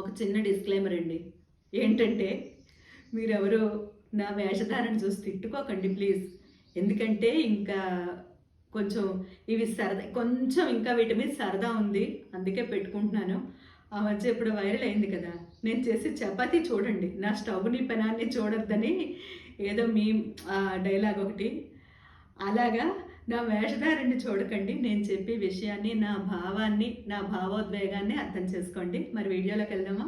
ఒక చిన్న డిస్క్లైమర్ అండి. ఏంటంటే మీరెవరో నా వేషధారణ చూసి తిట్టుకోకండి ప్లీజ్ ఎందుకంటే ఇంకా కొంచెం ఇవి సరదా కొంచెం ఇంకా వీటి మీద సరదా ఉంది. అందుకే పెట్టుకుంటున్నాను. ఆ మధ్య ఇప్పుడు వైరల్ అయింది కదా. నేను చేసే చపాతీ చూడండి. నా స్టవ్ని పెనాన్ని చూడొద్దని ఏదో మీ డైలాగ్ ఒకటి. అలాగా నా వేషధారిని చూడకండి నేను చెప్పే విషయాన్ని నా భావాన్ని నా భావోద్వేగాన్ని అర్థం చేసుకోండి. మరి వీడియోలోకి వెళ్దామా?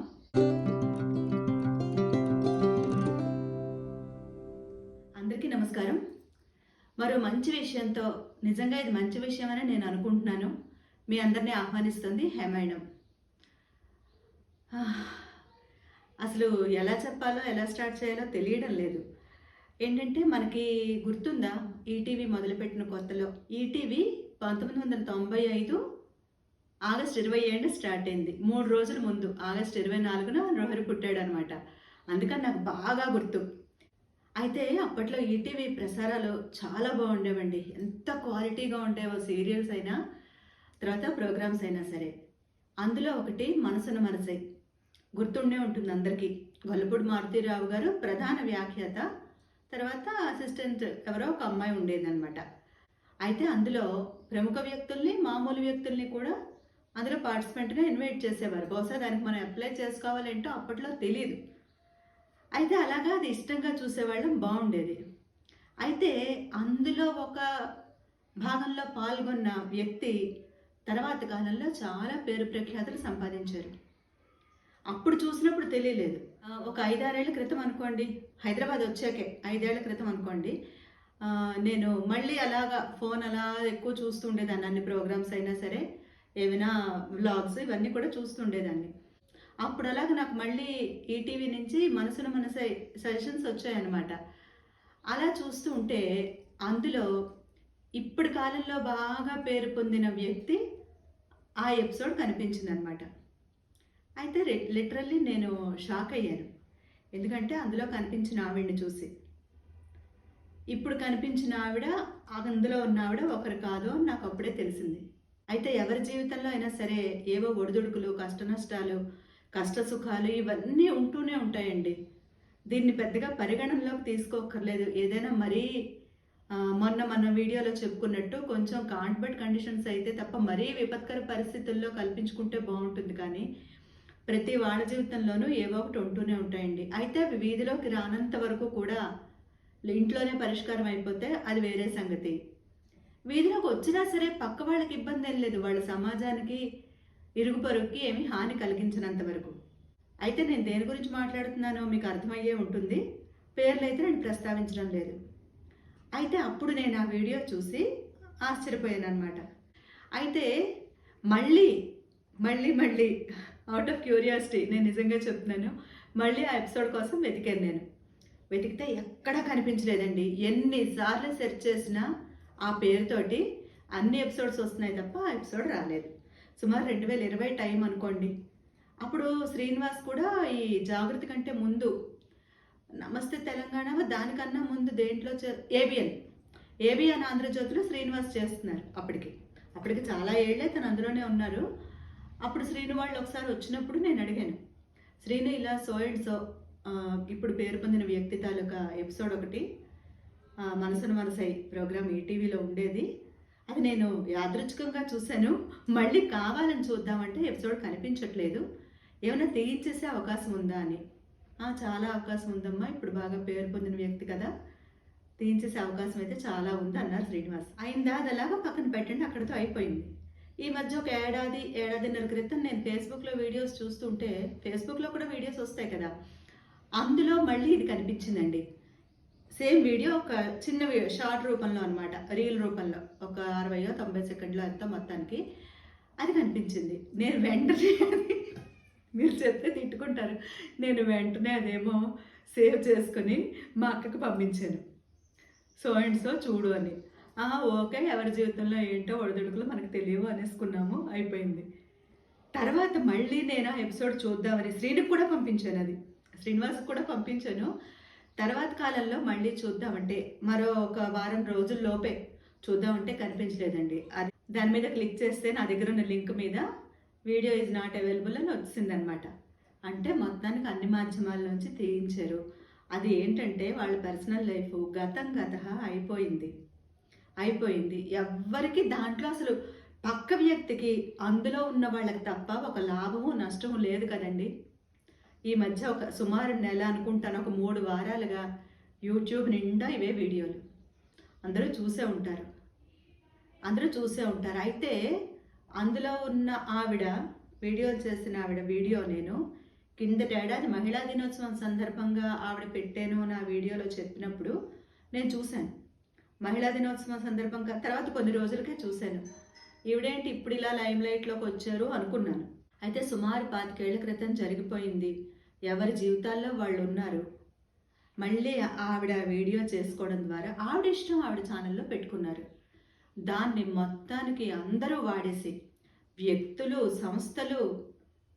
అందరికీ నమస్కారం. మరో మంచి విషయంతో నిజంగా ఇది మంచి విషయమని నేను అనుకుంటున్నాను. మీ అందరినీ ఆహ్వానిస్తుంది హేమాయణం. అసలు ఎలా చెప్పాలో ఎలా స్టార్ట్ చేయాలో తెలియడం లేదు. ఏంటంటే మనకి గుర్తుందా? ఈటీవీ మొదలుపెట్టిన కొత్తలో. ఈటీవీ పంతొమ్మిది వందల తొంభై ఐదు ఆగస్ట్ ఇరవై ఏడు స్టార్ట్ అయింది. మూడు రోజుల ముందు ఆగస్ట్ ఇరవై నాలుగున రోహరి పుట్టాడు అనమాట అందుకని నాకు బాగా గుర్తు. అయితే అప్పట్లో ఈటీవీ ప్రసారాలు చాలా బాగుండేవండి. ఎంత క్వాలిటీగా ఉండేవో సీరియల్స్ అయినా తర్వాత ప్రోగ్రామ్స్ అయినా సరే. అందులో ఒకటి మనసున మనసే. గుర్తుండే ఉంటుంది అందరికీ. గొల్లపూడి మారుతీరావు గారు ప్రధాన వ్యాఖ్యాత తర్వాత అసిస్టెంట్ ఎవరో ఒక అమ్మాయి ఉండేదన్నమాట. అయితే అందులో ప్రముఖ వ్యక్తుల్ని మామూలు వ్యక్తుల్ని కూడా అందులో పార్టిసిపెంట్గా ఇన్వైట్ చేసేవారు. బహుశా దానికి మనం అప్లై చేసుకోవాలేంటో అప్పట్లో తెలియదు అయితే అలాగా అది ఇష్టంగా చూసేవాళ్ళం బాగుండేది. అయితే అందులో ఒక భాగంలో పాల్గొన్న వ్యక్తి తర్వాత కాలంలో చాలా పేరు ప్రఖ్యాతులు సంపాదించారు. అప్పుడు చూసినప్పుడు తెలియలేదు. ఒక ఐదారేళ్ళ క్రితం అనుకోండి. హైదరాబాద్ వచ్చాకే ఐదేళ్ళ క్రితం అనుకోండి. నేను మళ్ళీ అలాగా ఫోన్ అలా ఎక్కువ చూస్తుండేదాన్ని. అన్ని ప్రోగ్రామ్స్ అయినా సరే ఏమైనా వ్లాగ్స్ ఇవన్నీ కూడా చూస్తుండేదాన్ని. అప్పుడు అలాగ నాకు మళ్ళీ ఈటీవీ నుంచి మనసున మనసే సజెషన్స్ వచ్చాయన్నమాట. అలా చూస్తూ ఉంటే అందులో ఇప్పటి కాలంలో బాగా పేరు పొందిన వ్యక్తి ఆ ఎపిసోడ్ కనిపించింది అనమాట అయితే లిటరల్లీ నేను షాక్ అయ్యాను. ఎందుకంటే అందులో కనిపించిన ఆవిడ్ని చూసి. ఇప్పుడు కనిపించిన ఆవిడ అందులో ఉన్న ఆవిడ ఒకరు కాదు అని నాకు అప్పుడే తెలిసింది. అయితే ఎవరి జీవితంలో అయినా సరే ఏవో ఒడిదుడుకులు కష్ట నష్టాలు కష్ట సుఖాలు ఇవన్నీ ఉంటూనే ఉంటాయండి. దీన్ని పెద్దగా పరిగణనలోకి తీసుకోక్కర్లేదు. ఏదైనా మరీ మొన్న మన వీడియోలో చెప్పుకున్నట్టు కొంచెం కాంట్బెట్ కండిషన్స్ అయితే తప్ప మరీ విపత్కర పరిస్థితుల్లో కల్పించుకుంటే బాగుంటుంది కానీ ప్రతి వాళ్ళ జీవితంలోనూ ఏవో ఒకటి ఉంటూనే ఉంటాయండి. అయితే అవి వీధిలోకి రానంత వరకు కూడా ఇంట్లోనే పరిష్కారం అయిపోతే అది వేరే సంగతి. వీధిలోకి వచ్చినా సరే పక్క వాళ్ళకి ఇబ్బంది ఏం లేదు. వాళ్ళ సమాజానికి ఇరుగు పొరుగుకి ఏమీ హాని కలిగించినంత వరకు. అయితే నేను దేని గురించి మాట్లాడుతున్నానో మీకు అర్థమయ్యే ఉంటుంది. పేర్లు అయితే నేను ప్రస్తావించడం లేదు. అయితే అప్పుడు నేను ఆ వీడియో చూసి ఆశ్చర్యపోయాను అనమాట అయితే మళ్ళీ మళ్ళీ మళ్ళీ అవుట్ ఆఫ్ క్యూరియాసిటీ నేను నిజంగా చెప్తున్నాను. మళ్ళీ ఆ ఎపిసోడ్ కోసం వెతికాను నేను. వెతికితే ఎక్కడా కనిపించలేదండి. ఎన్నిసార్లు సెర్చ్ చేసినా ఆ పేరుతోటి అన్ని ఎపిసోడ్స్ వస్తున్నాయి తప్ప ఆ ఎపిసోడ్ రాలేదు. సుమారు రెండు వేల ఇరవై టైం అనుకోండి. అప్పుడు శ్రీనివాస్ కూడా ఈ జాగ్రత్త కంటే ముందు నమస్తే తెలంగాణ దానికన్నా ముందు దేంట్లో ఏబిఎన్ ఏబిఎన్ ఆంధ్రజ్యోతిలో శ్రీనివాస్ చేస్తున్నారు అప్పటికి. అప్పటికి చాలా ఏళ్ళే తను అందులోనే ఉన్నారు. అప్పుడు శ్రీను వాళ్ళు ఒకసారి వచ్చినప్పుడు నేను అడిగాను. శ్రీను ఇలా సో అండ్ సో ఇప్పుడు పేరు పొందిన వ్యక్తి తాలూకా ఎపిసోడ్ ఒకటి మనసును మనసై ప్రోగ్రామ్ ఈటీవీలో ఉండేది. అది నేను యాదృచ్ఛికంగా చూశాను. మళ్ళీ కావాలని చూద్దామంటే ఎపిసోడ్ కనిపించట్లేదు. ఏమైనా తీయించేసే అవకాశం ఉందా అని. చాలా అవకాశం ఉందమ్మా ఇప్పుడు బాగా పేరు పొందిన వ్యక్తి కదా. తీయించేసే అవకాశం అయితే చాలా ఉంది అన్నారు శ్రీనివాస్. అయిందా? అది అలాగా పక్కన పెట్టండి అక్కడితో అయిపోయింది. ఈ మధ్య ఒక ఏడాది ఏడాదిన్నర క్రితం నేను ఫేస్బుక్లో వీడియోస్ చూస్తుంటే ఫేస్బుక్లో కూడా వీడియోస్ వస్తాయి కదా. అందులో మళ్ళీ ఇది కనిపించిందండి. సేమ్ వీడియో ఒక చిన్న షార్ట్ రూపంలో అనమాట రీల్ రూపంలో. ఒక అరవయో తొంభై సెకండ్లో ఎంత మొత్తానికి అది కనిపించింది. నేను వెంటనే అది మీరు చెప్తే తిట్టుకుంటారు. నేను వెంటనే అదేమో సేవ్ చేసుకుని మా అక్కకి పంపించాను. సో అండ్ సో చూడు అని. ఓకే ఎవరి జీవితంలో ఏంటో ఒడిదుడుకులు మనకు తెలియవు అనేసుకున్నాము అయిపోయింది. తర్వాత మళ్ళీ నేను ఆ ఎపిసోడ్ చూద్దామని శ్రీనికి కూడా పంపించాను అది. శ్రీనివాస్ కూడా పంపించాను. తర్వాత కాలంలో మళ్ళీ చూద్దామంటే మరో ఒక వారం రోజుల లోపే చూద్దామంటే కనిపించలేదండి. అది దాని మీద క్లిక్ చేస్తే నా దగ్గర ఉన్న లింక్ మీద వీడియో ఈజ్ నాట్ అవైలబుల్ అని వచ్చిందనమాట. అంటే మొత్తానికి అన్ని మాధ్యమాల నుంచి తీయించారు. అది ఏంటంటే వాళ్ళ పర్సనల్ లైఫ్ గతం గత అయిపోయింది. అయిపోయింది. ఎవ్వరికి దాంట్లో అసలు పక్క వ్యక్తికి అందులో ఉన్న వాళ్ళకి తప్ప ఒక లాభము నష్టము లేదు కదండి. ఈ మధ్య ఒక సుమారు నెల అనుకుంటాను ఒక మూడు వారాలుగా యూట్యూబ్ నిండా ఇవే వీడియోలు. అందరూ చూసే ఉంటారు. అందరూ చూసే ఉంటారు. అయితే అందులో ఉన్న ఆవిడ వీడియోలు చేసిన ఆవిడ వీడియో నేను కిందటేడాది మహిళా దినోత్సవం సందర్భంగా ఆవిడ పెట్టాను నా వీడియోలో చెప్పినప్పుడు నేను చూశాను. మహిళా దినోత్సవం సందర్భంగా తర్వాత కొన్ని రోజులకే చూశాను. ఈవిడేంటి ఇప్పుడు ఇలా లైమ్ లైట్లోకి వచ్చారు అనుకున్నాను. అయితే సుమారు పాతికేళ్ళ క్రితం జరిగిపోయింది. ఎవరి జీవితాల్లో వాళ్ళు ఉన్నారు? మళ్ళీ ఆవిడ వీడియో చేసుకోవడం ద్వారా ఆవిడ ఇష్టం ఆవిడ ఛానల్లో పెట్టుకున్నారు. దాన్ని మొత్తానికి అందరూ వాడేసి వ్యక్తులు సంస్థలు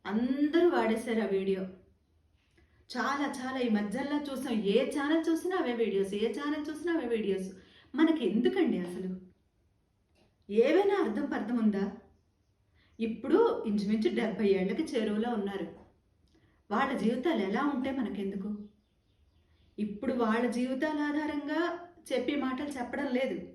అందరూ వాడేశారు ఆ వీడియో. చాలా చాలా ఈ మధ్యలో చూసాం. ఏ ఛానల్ చూసినా అవే వీడియోస్ ఏ ఛానల్ చూసినా అవే వీడియోస్. మనకి ఎందుకండి అసలు? ఏవైనా అర్థం పర్థం ఉందా? ఇప్పుడు ఇంచుమించు డెబ్బై ఏళ్ళకి చెరువులో ఉన్నారు. వాళ్ళ జీవితాలు ఎలా ఉంటే మనకెందుకు? ఇప్పుడు వాళ్ళ జీవితాల ఆధారంగా చెప్పే మాటలు చెప్పడం లేదు.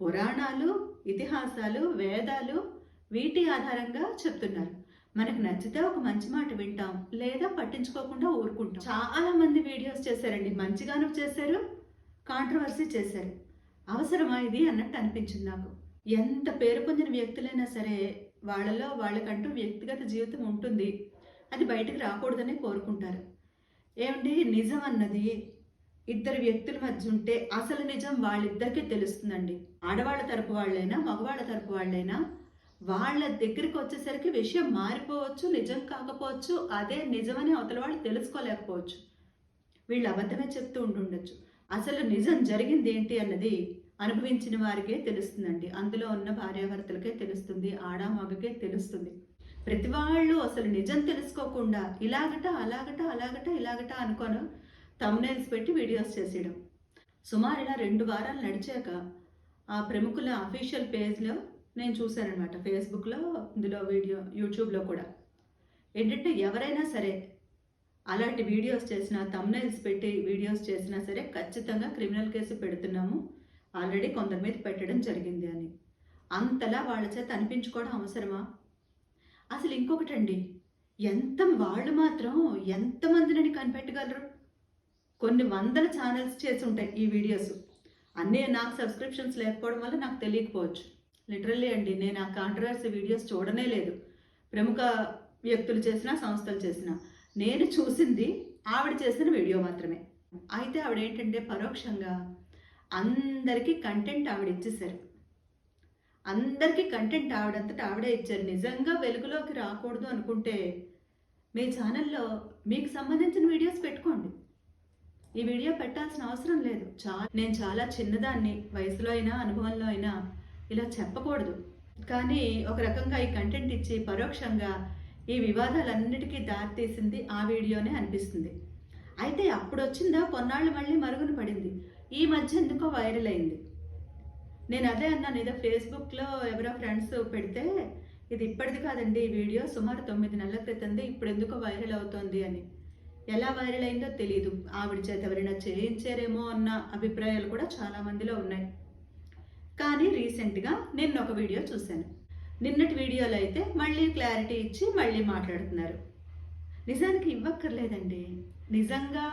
పురాణాలు ఇతిహాసాలు వేదాలు వీటి ఆధారంగా చెప్తున్నారు. మనకు నచ్చితే ఒక మంచి మాట వింటాం లేదా పట్టించుకోకుండా ఊరుకుంటాం. చాలా మంది వీడియోస్ చేశారండి. మంచిగాను చేశారు కాంట్రవర్సీ చేశారు. అవసరమా ఇది అన్నట్టు అనిపించింది నాకు. ఎంత పేరు పొందిన వ్యక్తులైనా సరే వాళ్ళలో వాళ్ళకంటూ వ్యక్తిగత జీవితం ఉంటుంది. అది బయటకు రాకూడదని కోరుకుంటారు. ఏమండి? నిజం అన్నది ఇద్దరు వ్యక్తుల మధ్య ఉంటే అసలు నిజం వాళ్ళిద్దరికీ తెలుస్తుందండి. ఆడవాళ్ళ తరపు వాళ్ళైనా మగవాళ్ళ తరపు వాళ్ళైనా వాళ్ళ దగ్గరికి వచ్చేసరికి విషయం మారిపోవచ్చు నిజం కాకపోవచ్చు అదే నిజమని అవతల వాళ్ళు తెలుసుకోలేకపోవచ్చు. వీళ్ళు అబద్ధమే చెప్తూ ఉంటుండొచ్చు అసలు నిజం జరిగింది ఏంటి అన్నది అనుభవించిన వారికే తెలుస్తుందండి. అందులో ఉన్న భార్యాభర్తలకే తెలుస్తుంది ఆడామగకే తెలుస్తుంది. ప్రతి వాళ్ళు అసలు నిజం తెలుసుకోకుండా ఇలాగట అలాగట అలాగట ఇలాగట అనుకోను తమ్నేల్స్ పెట్టి వీడియోస్ చేసేయడం. సుమారు ఇలా రెండు వారాలు నడిచాక ఆ ప్రముఖుల అఫీషియల్ పేజ్లో నేను చూశానమాట ఫేస్బుక్లో ఇందులో వీడియో యూట్యూబ్లో కూడా. ఏంటంటే ఎవరైనా సరే అలాంటి వీడియోస్ చేసినా తమ్నైల్స్ పెట్టి వీడియోస్ చేసినా సరే ఖచ్చితంగా క్రిమినల్ కేసు పెడుతున్నాము. ఆల్రెడీ కొందరి మీద పెట్టడం జరిగింది అని. అంతలా వాళ్ళ చేత అనిపించుకోవడం అవసరమా? అసలు ఇంకొకటండి ఎంత వాళ్ళు మాత్రం ఎంతమందిని కనిపెట్టగలరు? కొన్ని వందల ఛానల్స్ చేసి ఉంటాయి ఈ వీడియోస్. అన్నీ నాకు సబ్స్క్రిప్షన్స్ లేకపోవడం వల్ల నాకు తెలియకపోవచ్చు. లిటరల్లీ అండి నేను ఆ కాంట్రవర్సీ వీడియోస్ చూడనే లేదు. ప్రముఖ వ్యక్తులు చేసిన సంస్థలు చేసిన. నేను చూసింది ఆవిడ చేసిన వీడియో మాత్రమే. అయితే ఆవిడ ఏంటంటే పరోక్షంగా అందరికీ కంటెంట్ ఆవిడ ఇచ్చేసారు అందరికీ కంటెంట్ ఆవిడంతటా ఆవిడే ఇచ్చారు. నిజంగా వెలుగులోకి రాకూడదు అనుకుంటే మీ ఛానల్లో మీకు సంబంధించిన వీడియోస్ పెట్టుకోండి. ఈ వీడియో పెట్టాల్సిన అవసరం లేదు. చా నేను చాలా చిన్నదాన్ని వయసులో అయినా అనుభవంలో అయినా ఇలా చెప్పకూడదు. కానీ ఒక రకంగా ఈ కంటెంట్ ఇచ్చి పరోక్షంగా ఈ వివాదాలన్నిటికీ దారితీసింది ఆ వీడియోనే అనిపిస్తుంది. అయితే అప్పుడు వచ్చిందా కొన్నాళ్ళు మళ్ళీ మరుగున పడింది. ఈ మధ్య ఎందుకో వైరల్ అయింది. నేను అదే అన్నాను ఏదో ఫేస్బుక్లో ఎవరో ఫ్రెండ్స్ పెడితే ఇది ఇప్పటిది కాదండి ఈ వీడియో సుమారు తొమ్మిది నెలల క్రితంది ఇప్పుడు ఎందుకో వైరల్ అవుతోంది అని. ఎలా వైరల్ అయిందో తెలియదు ఆవిడ చేత ఎవరైనా చేయించారేమో అన్న అభిప్రాయాలు కూడా చాలా మందిలో ఉన్నాయి. కానీ రీసెంట్గా నిన్న ఒక వీడియో చూశాను. నిన్నటి వీడియోలో అయితే మళ్ళీ క్లారిటీ ఇచ్చి మళ్ళీ మాట్లాడుతున్నారు. నిజానికి ఇవ్వక్కర్లేదండి. నిజంగా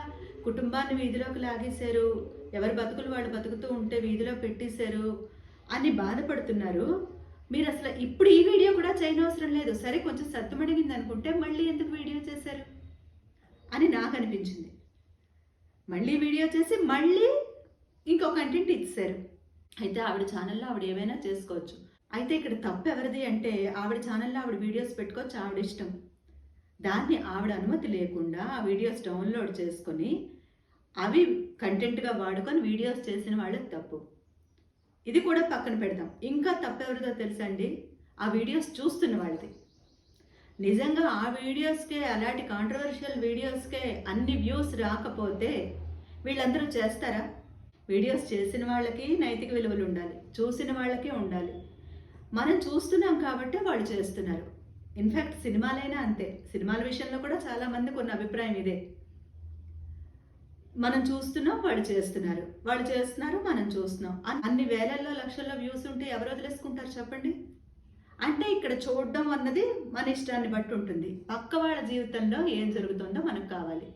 కుటుంబాన్ని వీధిలోకి లాగేశారు. ఎవరి బతుకులు వాళ్ళు బతుకుతూ ఉంటే వీధిలో పెట్టేశారు అని బాధపడుతున్నారు. మీరు అసలు ఇప్పుడు ఈ వీడియో కూడా చేయనవసరం లేదు. సరే కొంచెం సత్తుమడిగింది అనుకుంటే మళ్ళీ ఎందుకు వీడియో చేశారు? అని నాకు అనిపించింది. మళ్ళీ వీడియో చేసి మళ్ళీ ఇంకో కంటెంట్ ఇచ్చారు అయితే ఆవిడ ఛానల్లో ఆవిడ ఏమైనా చేసుకోవచ్చు. అయితే ఇక్కడ తప్పు ఎవరిది అంటే ఆవిడ ఛానల్లో ఆవిడ వీడియోస్ పెట్టుకోవచ్చు ఆవిడ ఇష్టం. దాన్ని ఆవిడ అనుమతి లేకుండా ఆ వీడియోస్ డౌన్లోడ్ చేసుకొని అవి కంటెంట్గా వాడుకొని వీడియోస్ చేసిన వాళ్ళకి తప్పు. ఇది కూడా పక్కన పెడదాం. ఇంకా తప్పు ఎవరిదో తెలుసండి ఆ వీడియోస్ చూస్తున్న వాళ్ళది. నిజంగా ఆ వీడియోస్కే అలాంటి కాంట్రవర్షియల్ వీడియోస్కే అన్ని వ్యూస్ రాకపోతే వీళ్ళందరూ చేస్తారా? వీడియోస్ చేసిన వాళ్ళకి నైతిక విలువలు ఉండాలి. చూసిన వాళ్ళకి ఉండాలి. మనం చూస్తున్నాం కాబట్టి వాళ్ళు చేస్తున్నారు. ఇన్ఫ్యాక్ట్ సినిమాలైనా అంతే. సినిమాల విషయంలో కూడా చాలా మందికి ఉన్న అభిప్రాయం ఇదే. మనం చూస్తున్నాం వాళ్ళు చేస్తున్నారు. వాళ్ళు చేస్తున్నారు మనం చూస్తున్నాం. అన్ని వేలల్లో లక్షల్లో వ్యూస్ ఉంటే ఎవరు వదిలేసుకుంటారు చెప్పండి? అంటే ఇక్కడ చూడడం అన్నది మన ఇష్టాన్ని బట్టి ఉంటుంది. పక్క వాళ్ళ జీవితంలో ఏం జరుగుతుందో మనకు కావాలి.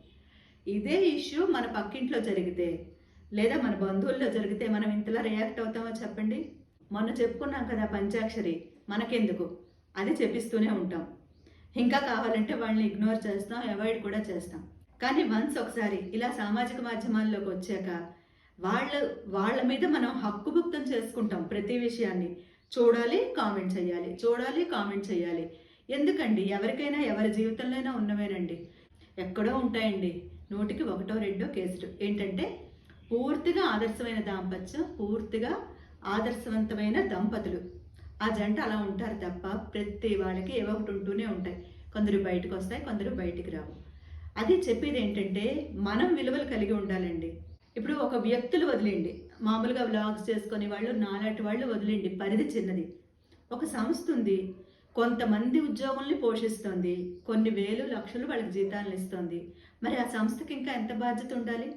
ఇదే ఇష్యూ మన పక్కింట్లో జరిగితే లేదా మన బంధువుల్లో జరిగితే మనం ఇంతలా రియాక్ట్ అవుతామో చెప్పండి? మొన్న చెప్పుకున్నాం కదా పంచాక్షరి మనకెందుకు? అది చెప్పిస్తూనే ఉంటాం. ఇంకా కావాలంటే వాళ్ళని ఇగ్నోర్ చేస్తాం అవాయిడ్ కూడా చేస్తాం. కానీ వన్స్ ఒకసారి ఇలా సామాజిక మాధ్యమాల్లోకి వచ్చాక వాళ్ళ వాళ్ళ మీద మనం హక్కుభుక్తం చేసుకుంటాం ప్రతి విషయాన్ని. చూడాలి కామెంట్ చేయాలి చూడాలి కామెంట్ చేయాలి ఎందుకండి? ఎవరికైనా ఎవరి జీవితంలోనైనా ఉన్నవేనండి. ఎక్కడో ఉంటాయండి. నూటికి ఒకటో రెండో కేసులు. ఏంటంటే పూర్తిగా ఆదర్శమైన దాంపత్యం పూర్తిగా ఆదర్శవంతమైన దంపతులు. ఆ జంట అలా ఉంటారు తప్ప ప్రతి వాళ్ళకి ఏవో ఒకటి ఉంటూనే ఉంటాయి. కొందరు బయటకు వస్తాయి కొందరు బయటికి రావు. అది చెప్పేది ఏంటంటే మనం విలువలు కలిగి ఉండాలండి. ఇప్పుడు ఒక వ్యక్తులు వదిలేండి మామూలుగా వ్లాగ్స్ చేసుకునే వాళ్ళు నాలాంటి వాళ్ళు వదిలేండి పరిధి చిన్నది. ఒక సంస్థ ఉంది. కొంతమంది ఉద్యోగుల్ని పోషిస్తుంది. కొన్ని వేలు లక్షలు వాళ్ళకి జీతాలను ఇస్తుంది. మరి ఆ సంస్థకి ఇంకా ఎంత బాధ్యత ఉండాలి?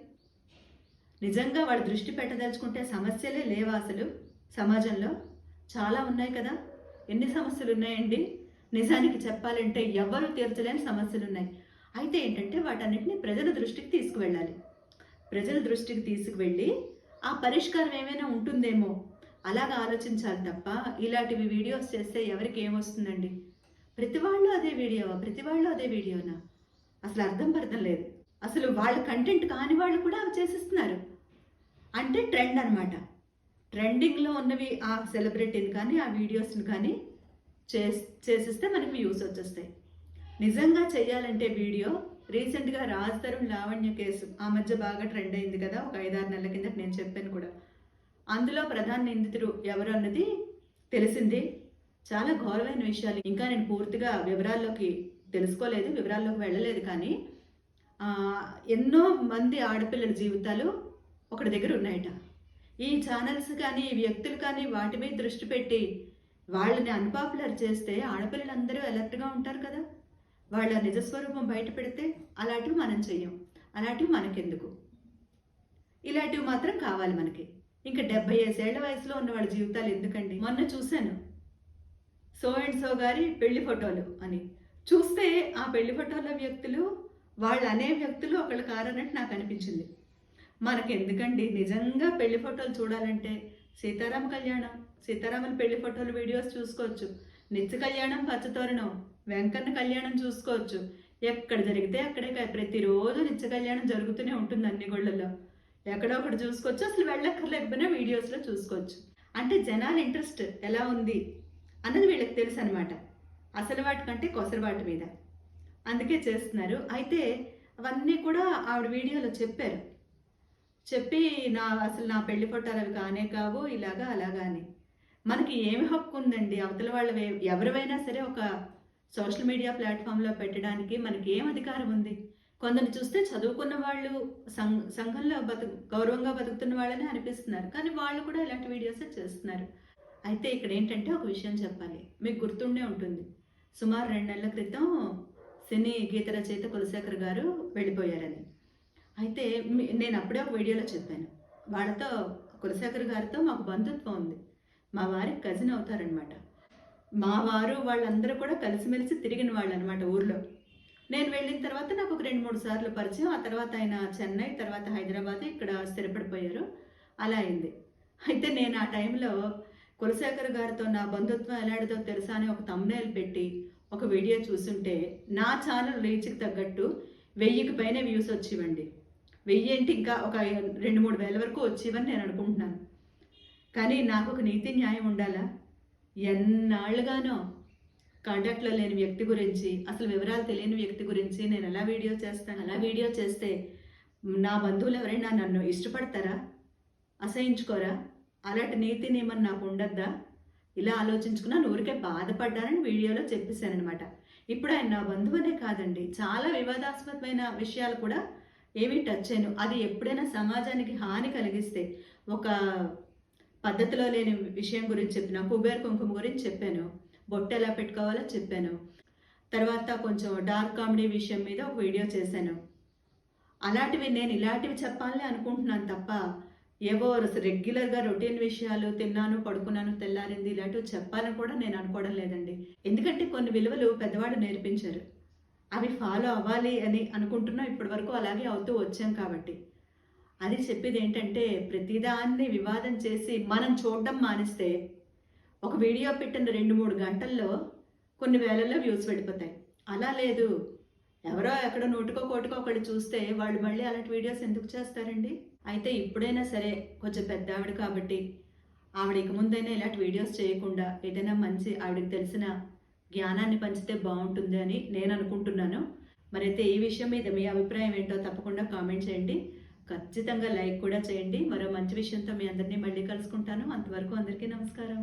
నిజంగా వాడు దృష్టి పెట్టదలుచుకుంటే సమస్యలే లేవా అసలు? సమాజంలో చాలా ఉన్నాయి కదా. ఎన్ని సమస్యలు ఉన్నాయండి నిజానికి చెప్పాలంటే ఎవరు తీర్చలేని సమస్యలు ఉన్నాయి అయితే ఏంటంటే వాటన్నిటిని ప్రజల దృష్టికి తీసుకువెళ్ళాలి. ప్రజల దృష్టికి తీసుకువెళ్ళి ఆ పరిష్కారం ఏమైనా ఉంటుందేమో అలాగా ఆలోచించాలి తప్ప ఇలాంటివి వీడియోస్ చేస్తే ఎవరికి ఏమొస్తుందండి ప్రతి వాళ్ళు అదే వీడియోవా? ప్రతి వాళ్ళు అదే వీడియోనా? అసలు అర్థం పర్థం లేదు. అసలు వాళ్ళ కంటెంట్ కాని వాళ్ళు కూడా అవి చేసిస్తున్నారు. అంటే ట్రెండ్ అనమాట ట్రెండింగ్లో ఉన్నవి ఆ సెలబ్రిటీని కానీ ఆ వీడియోస్ని కానీ చే చేసిస్తే మనకి వ్యూస్ వచ్చేస్తాయి. నిజంగా చేయాలంటే వీడియో రీసెంట్గా రాజ్తరుణ్ లావణ్య కేసు ఆ మధ్య బాగా ట్రెండ్ అయింది కదా ఒక ఐదారు నెలల కింద నేను చెప్పాను కూడా. అందులో ప్రధాన నిందితుడు ఎవరు అన్నది తెలిసింది. చాలా ఘోరమైన విషయాలు. ఇంకా నేను పూర్తిగా వివరాల్లోకి తెలుసుకోలేదు వివరాల్లోకి వెళ్ళలేదు కానీ ఎన్నో మంది ఆడపిల్లల జీవితాలు ఒకటి దగ్గర ఉన్నాయట. ఈ ఛానల్స్ కానీ ఈ వ్యక్తులు కానీ వాటి మీద దృష్టి పెట్టి వాళ్ళని అన్పాపులర్ చేస్తే ఆడపిల్లలందరూ అలర్ట్గా ఉంటారు కదా. వాళ్ళ నిజస్వరూపం బయట పెడితే అలాంటివి మనం చెయ్యం. అలాంటివి మనకెందుకు? ఇలాంటివి మాత్రం కావాలి మనకి. ఇంకా డెబ్బై ఐదేళ్ళ వయసులో ఉన్న వాళ్ళ జీవితాలు ఎందుకండి? మొన్న చూశాను. సో అండ్ సో గారి పెళ్ళి ఫోటోలు అని. చూస్తే ఆ పెళ్ళి ఫోటోల వ్యక్తులు వాళ్ళు అనే వ్యక్తులు ఒకళ్ళు కారన్నట్టు నాకు అనిపించింది. మనకెందుకండి? నిజంగా పెళ్ళి ఫోటోలు చూడాలంటే సీతారామ కళ్యాణం సీతారాముల పెళ్ళి ఫోటోలు వీడియోస్ చూసుకోవచ్చు నిత్య కళ్యాణం పచ్చతోరణం వెంకన్న కళ్యాణం చూసుకోవచ్చు. ఎక్కడ జరిగితే అక్కడే ప్రతిరోజు నిత్య కళ్యాణం జరుగుతూనే ఉంటుంది అన్ని గుళ్ళల్లో. ఎక్కడో ఒకటి చూసుకోవచ్చు అసలు వెళ్ళక్కర్లేకపోయినా వీడియోస్లో చూసుకోవచ్చు. అంటే జనాల ఇంట్రెస్ట్ ఎలా ఉంది అన్నది వీళ్ళకి తెలుసు అనమాట అసలు వాటి కంటే కొసరు మీద. అందుకే చేస్తున్నారు. అయితే అవన్నీ కూడా ఆవిడ వీడియోలో చెప్పారు. చెప్పి నా అసలు నా పెళ్ళి ఫోటోలు అవి కానే కావు ఇలాగా అలాగాని మనకి ఏమి హక్కు ఉందండి? అవతల వాళ్ళ ఎవరివైనా సరే ఒక సోషల్ మీడియా ప్లాట్ఫామ్లో పెట్టడానికి మనకి ఏం అధికారం ఉంది? కొందరిని చూస్తే చదువుకున్న వాళ్ళు సం సంఘంలో బతుకు గౌరవంగా బతుకుతున్న వాళ్ళని అనిపిస్తున్నారు. కానీ వాళ్ళు కూడా ఇలాంటి వీడియోసే చేస్తున్నారు. అయితే ఇక్కడ ఏంటంటే ఒక విషయం చెప్పాలి. మీకు గుర్తుండే ఉంటుంది. సుమారు రెండు నెలల క్రితం సినీ గీత రచయిత కులశేఖర్ గారు వెళ్ళిపోయారని. అయితే నేను అప్పుడే ఒక వీడియోలో చెప్పాను. వాళ్ళతో కులశేఖర్ గారితో మాకు బంధుత్వం ఉంది. మా వారికి కజిన్ అవుతారనమాట మా వారు వాళ్ళందరూ కూడా కలిసిమెలిసి తిరిగిన వాళ్ళు అనమాట ఊర్లో. నేను వెళ్ళిన తర్వాత నాకు ఒక రెండు మూడు సార్లు పరిచయం. ఆ తర్వాత ఆయన చెన్నై తర్వాత హైదరాబాద్ ఇక్కడ స్థిరపడిపోయారు. అలా అయింది. అయితే నేను ఆ టైంలో కులశేఖర్ గారితో నా బంధుత్వం ఎలాంటిదో తెలుసా అని ఒక తమ్నేల్ పెట్టి ఒక వీడియో చూసుంటే నా ఛానల్ రీచ్కి తగ్గట్టు వెయ్యికి పైన వ్యూస్ వచ్చేవండి. వెయ్యి ఏంటి ఇంకా ఒక రెండు మూడు వేల వరకు వచ్చేవని నేను అనుకుంటున్నాను. కానీ నాకు ఒక నీతి న్యాయం ఉండాలా? ఎన్నాళ్ళుగానో కాంటాక్ట్లో లేని వ్యక్తి గురించి అసలు వివరాలు తెలియని వ్యక్తి గురించి నేను ఎలా వీడియో చేస్తాను అలా వీడియో చేస్తే నా బంధువులు ఎవరైనా నన్ను ఇష్టపడతారా? అసహించుకోరా? అలాంటి నీతి నియమం నాకు ఉండద్దా? ఇలా ఆలోచించుకున్నా ఊరికే బాధపడ్డానని వీడియోలో చెప్పేశానమాట ఇప్పుడు ఆయన నా బంధువునే కాదండి. చాలా వివాదాస్పదమైన విషయాలు కూడా ఏమీ టచ్ చేయను. అది ఎప్పుడైనా సమాజానికి హాని కలిగిస్తే ఒక పద్ధతిలో లేని విషయం గురించి చెప్పిన కుబేర్ కుంకుమ గురించి చెప్పాను బొట్టు ఎలా పెట్టుకోవాలో చెప్పాను తర్వాత కొంచెం డార్క్ కామెడీ విషయం మీద ఒక వీడియో చేశాను. అలాంటివి నేను ఇలాంటివి చెప్పాలని అనుకుంటున్నాను తప్ప ఏవో రెగ్యులర్గా రొటీన్ విషయాలు తిన్నాను పడుకున్నాను తెల్లారింది ఇలాంటివి చెప్పాలని కూడా నేను అనుకోవడం లేదండి. ఎందుకంటే కొన్ని విలువలు పెద్దవాళ్ళు నేర్పించారు. అవి ఫాలో అవ్వాలి అని అనుకుంటున్నాం ఇప్పటి వరకు అలాగే అవుతూ వచ్చాం కాబట్టి. అది చెప్పేది ఏంటంటే ప్రతిదాన్ని వివాదం చేసి మనం చూడడం మానేస్తే ఒక వీడియో పెట్టిన రెండు మూడు గంటల్లో కొన్ని వేలల్లో వ్యూస్ వెళ్ళిపోతాయి. అలా లేదు. ఎవరో ఎక్కడో నోటుకో కోటుకో ఒకళ్ళు చూస్తే వాళ్ళు మళ్ళీ అలాంటి వీడియోస్ ఎందుకు చేస్తారండి? అయితే ఇప్పుడైనా సరే కొంచెం పెద్ద ఆవిడ కాబట్టి ఆవిడ ఇక ముందైనా ఇలాంటి వీడియోస్ చేయకుండా ఏదైనా మంచి ఆవిడకి తెలిసిన జ్ఞానాన్ని పంచితే బాగుంటుంది అని నేను అనుకుంటున్నాను. మరైతే ఈ విషయం మీద మీ అభిప్రాయం ఏంటో తప్పకుండా కామెంట్ చేయండి. ఖచ్చితంగా లైక్ కూడా చేయండి. మరో మంచి విషయంతో మీ అందరినీ మళ్ళీ కలుసుకుంటాను. అంతవరకు అందరికీ నమస్కారం.